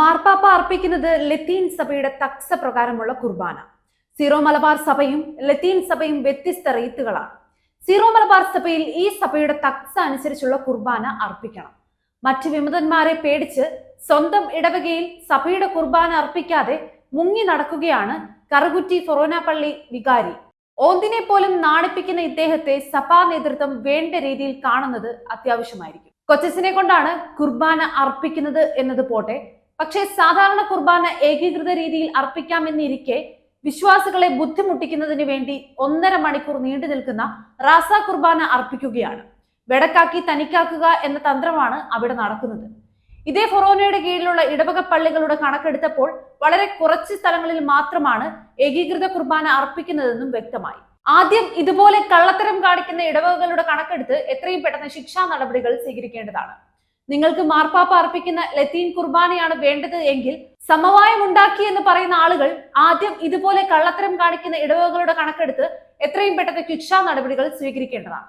മാർപ്പാപ്പ അർപ്പിക്കുന്നത് ലത്തീൻ സഭയുടെ തക്സ പ്രകാരമുള്ള കുർബാന. സിറോ മലബാർ സഭയും ലത്തീൻ സഭയും വ്യത്യസ്ത റീത്തുകളാണ്. സിറോ മലബാർ സഭയിൽ ഈ സഭയുടെ തക്സ അനുസരിച്ചുള്ള കുർബാന അർപ്പിക്കണം. മറ്റ് വിമതന്മാരെ പേടിച്ച് സ്വന്തം ഇടവകയിൽ സഭയുടെ കുർബാന അർപ്പിക്കാതെ മുങ്ങി നടക്കുകയാണ് കറുകുറ്റി ഫൊറോന പള്ളി വികാരി. ഓന്തിനെ പോലും നാണിപ്പിക്കുന്ന ഇദ്ദേഹത്തെ സഭാ നേതൃത്വം വേണ്ട രീതിയിൽ കാണുന്നത് അത്യാവശ്യമായിരിക്കും. കൊച്ചസിനെ കൊണ്ടാണ് കുർബാന അർപ്പിക്കുന്നത് എന്നത് പോട്ടെ. പക്ഷേ സാധാരണ കുർബാന ഏകീകൃത രീതിയിൽ അർപ്പിക്കാമെന്നിരിക്കെ വിശ്വാസികളെ ബുദ്ധിമുട്ടിക്കുന്നതിന് വേണ്ടി ഒന്നര മണിക്കൂർ നീണ്ടു നിൽക്കുന്ന റാസ കുർബാന അർപ്പിക്കുകയാണ്. വെടക്കാക്കി തനിക്കാക്കുക എന്ന തന്ത്രമാണ് അവിടെ നടക്കുന്നത്. ഇതേ ഫൊറോനയുടെ കീഴിലുള്ള ഇടവക പള്ളികളുടെ കണക്കെടുത്തപ്പോൾ വളരെ കുറച്ച് സ്ഥലങ്ങളിൽ മാത്രമാണ് ഏകീകൃത കുർബാന അർപ്പിക്കുന്നതെന്നും വ്യക്തമായി. ആദ്യം ഇതുപോലെ കള്ളത്തരം കാണിക്കുന്ന ഇടവകകളുടെ കണക്കെടുത്ത് എത്രയും പെട്ടെന്ന് ശിക്ഷാ നടപടികൾ സ്വീകരിക്കേണ്ടതാണ്. നിങ്ങൾക്ക് മാർപ്പാപ്പ അർപ്പിക്കുന്ന ലത്തീൻ കുർബാനയാണ് വേണ്ടത് എങ്കിൽ സമവായം ഉണ്ടാക്കി എന്ന് പറയുന്ന ആളുകൾ ആദ്യം ഇതുപോലെ കള്ളത്തരം കാണിക്കുന്ന ഇടവകകളുടെ കണക്കെടുത്ത് എത്രയും പെട്ടെന്ന് ശിക്ഷാ നടപടികൾ സ്വീകരിക്കേണ്ടതാണ്.